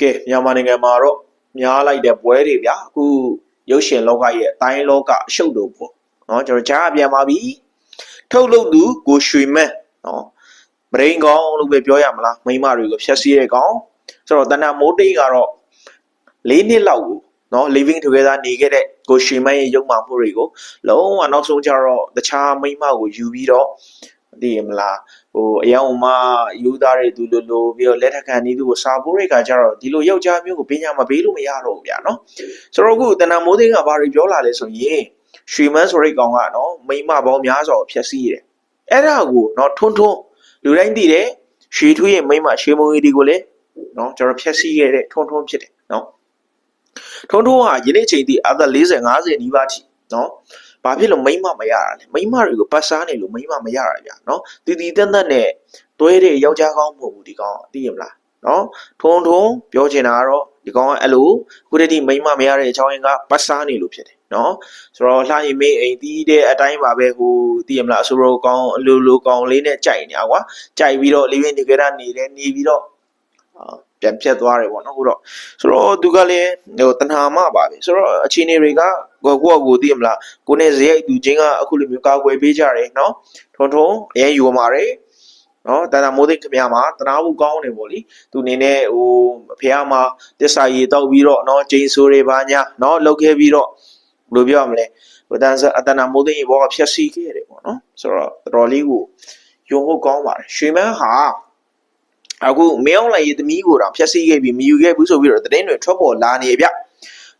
ကဲမြန်မာနိုင်ငံမှာတော့များလိုက်တဲ့ပွဲတွေဗျာအခုရုပ်ရှင်လောကရဲ့အတိုင်းလောကအရှုပ်တို့ပေါ့နော်ကျွန်တော်ကြားရပြန်ပါပြီထုတ်လုပ်သူကိုရွှေမန်းနော်မရင်းကောင်းလို့ပဲပြောရမလားမိန်းမတွေကိုဖျက်ဆီးတဲ့ကောင်ဆိုတော့တဏ္ဍမိုးတိတ်ကတော့၄နှစ်လောက်ကိုနော် living together နေခဲ့တဲ့ကိုရွှေမန်းရဲ့ရုပ်မှမှုတွေကိုလုံးဝနောက်ဆုံးကျတော့တခြားမိန်းမကိုယူပြီးတော့ သိရမလားဟိုအယောင်မယူသားတွေသူလိုလိုပြီးတော့လက်ထက်ခံနေသူကိုစာပိုးရိတ်ကကြတော့ဒီလိုယောက်ျားမျိုးကိုပညာမပေးလို့မရတော့ဘူးဗျာနော်ဆိုတော့အခုတဏ္ဍမိုးသိန်းကဘာတွေပြောလာလဲဆိုရင်ရွှေမန်းဆိုရိတ်ကောင်ကနော်မိန်းမပေါင်းများစွာကိုဖျက်ဆီးတယ်အဲ့ဒါကိုနော်ထွန်းထွန်းလူတိုင်းသိတယ်ရွှေထွေးရဲ့မိန်းမရွှေမုံကြီးဒီကိုလည်းနော်ကျွန်တော်ဖျက်ဆီးခဲ့တဲ့ထွန်းထွန်းဖြစ်တယ်နော်ထွန်းထွန်းဟာယနေ့ချိန်ထိအသက်40 50နီးပါးထိ နော်ဘာဖြစ်လို့မိမ့်မမရတာလဲမိမ့်မတွေကိုပတ်စားနေလို့မိမ့်မမရတာဗျာနော်တည်တည်တက်တက်နဲ့တွဲတဲ့ယောက်ျားကောင်းမဟုတ်ဘူးဒီကောင်သိရမလားနော်ထုံထုံပြောချင်တာကတော့ဒီကောင်ကအဲ့လိုခုတည်းဒီမိမ့်မမရတဲ့အကြောင်းရင်းကပတ်စားနေလို့ဖြစ်တယ်နော်ဆိုတော့လှရင်မေးအိမ်တီးတဲ့အတိုင်းပါပဲဟိုသိရမလားအဆိုရောကောင်အလိုလိုကောင်လေးနဲ့ကြိုက်နေတာကွာကြိုက်ပြီးတော့လေးရင်းဒီကရနေတယ်နေပြီးတော့အာ ပြန်ဖြတ်သွားတယ်ပေါ့နော်ဟုတ်တော့ဆိုတော့သူကလည်းဟိုတဏှာမပါပဲဆိုတော့အခြေအနေတွေကကိုယ့်ကိုယ့်ကိုသိရမလားကိုနဲ့ဇေယျသူချင်းကအခုလိုမျိုးကာကွယ်ပေးကြတယ်နော်ထုံထုံအရင်ယူมาတယ်နော်တဏ္ဍမိုးသိခင်ဗျာမှာတနာမှုကောင်းတယ်ပေါ့လीသူအနေနဲ့ဟိုအဖေကမှတစ္ဆာရီတောက်ပြီးတော့နော်ဂျိန်ဆိုးတွေပါညာနော်လောက်ခဲ့ပြီးတော့ဘယ်လိုပြောရမလဲဟိုတန်ဆအတနာမိုးသိရေဘောကဖြက်စီးခဲ့တယ်ပေါ့နော်ဆိုတော့တော်တော်လေးကိုယုံဖို့ကောင်းပါတယ်ရွှေမန်းဟာ အခုမင်းအောင်လိုက်ရေးသမီးကိုတော့ဖြက်စီးခဲ့ပြီးမယူခဲ့ဘူးဆိုပြီးတော့သတင်းတွေထွက်ပေါ်လာနေဗျ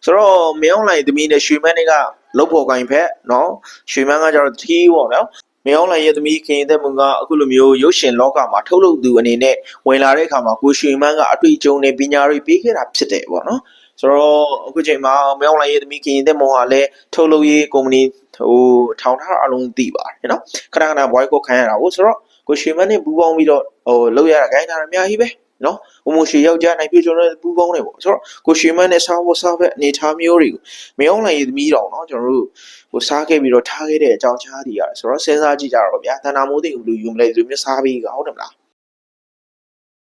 ဆိုတော့မင်းအောင်လိုက်သမီးနဲ့ရွှေမန်းတွေကလုတ်ဖို့ကိုင်ဖက်နော်ရွှေမန်းကကျတော့တီးပေါ့နော်မင်းအောင်လိုက်ရဲ့သမီးခင်တဲ့မုံကအခုလိုမျိုးရုပ်ရှင်လောကမှာထုတ်လုပ်သူအနေနဲ့ဝင်လာတဲ့အခါမှာကိုရွှေမန်းကအတွေ့အကြုံနဲ့ပညာတွေပေးခဲ့တာဖြစ်တယ်ပေါ့နော်ဆိုတော့အခုချိန်မှာမင်းအောင်လိုက်ရဲ့သမီးခင်တဲ့မုံကလည်းထုတ်လုပ်ရေးကုမ္ပဏီဟိုထောင်ထားအလုံးသိပါတယ်နော်ခဏခဏဘွိုင်းကိုခံရတာကိုဆိုတော့ ကိုရွှေမန်းနဲ့ပူးပေါင်းပြီးတော့ဟိုလောက်ရတာဂိုင်းတာအများကြီးပဲနော်ဟိုမိုရွှေယောက်ျားနိုင်ပြကျွန်တော်တို့ပူးပေါင်းနေပေါ့ဆိုတော့ကိုရွှေမန်းနဲ့စားဖို့စားဖက်အနေထားမျိုးတွေကိုမင်းအောင်လိုက်ရဲ့သမီးတော်နော်ကျွန်တော်တို့ဟိုစားခဲ့ပြီးတော့ထားခဲ့တဲ့အကြောင်းချားတွေရတယ်ဆိုတော့စဉ်းစားကြည့်ကြတော့ဗျာတဏ္ဍာမိုးသိကိုဘယ်လိုယူမလဲဒီလိုမျိုးစားပြီးကဟုတ်တယ်မလား